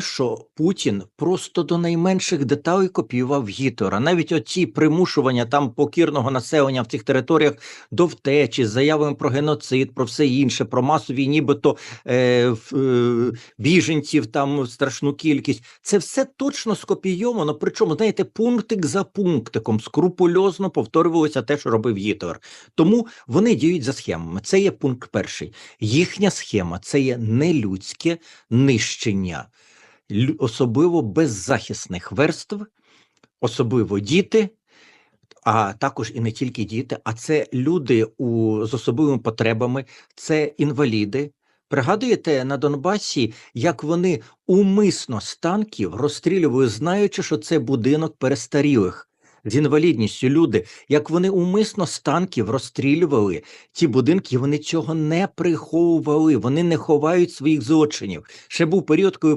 що Путін просто до найменших деталей копіював Гітлера. Навіть оці примушування там покірного населення в цих територіях до втечі, з заявами про геноцид, про все інше, про масові, нібито е, е, біженців, там страшну кількість. Це все точно скопійовано. Причому, знаєте, пунктик за пунктиком скрупульозно повторювалося те, що робив Гітлер. Тому вони діють за схемами. Це є пункт перший. Їхня схема це є нелюдське нищення, особливо беззахисних верств, особливо діти. А також і не тільки діти, а це люди у, з особливими потребами, це інваліди. Пригадуєте на Донбасі, як вони умисно з танків розстрілювали, знаючи, що це будинок перестарілих з інвалідністю. Люди, як вони умисно з танків розстрілювали ті будинки, вони цього не приховували, вони не ховають своїх злочинів. Ще був період, коли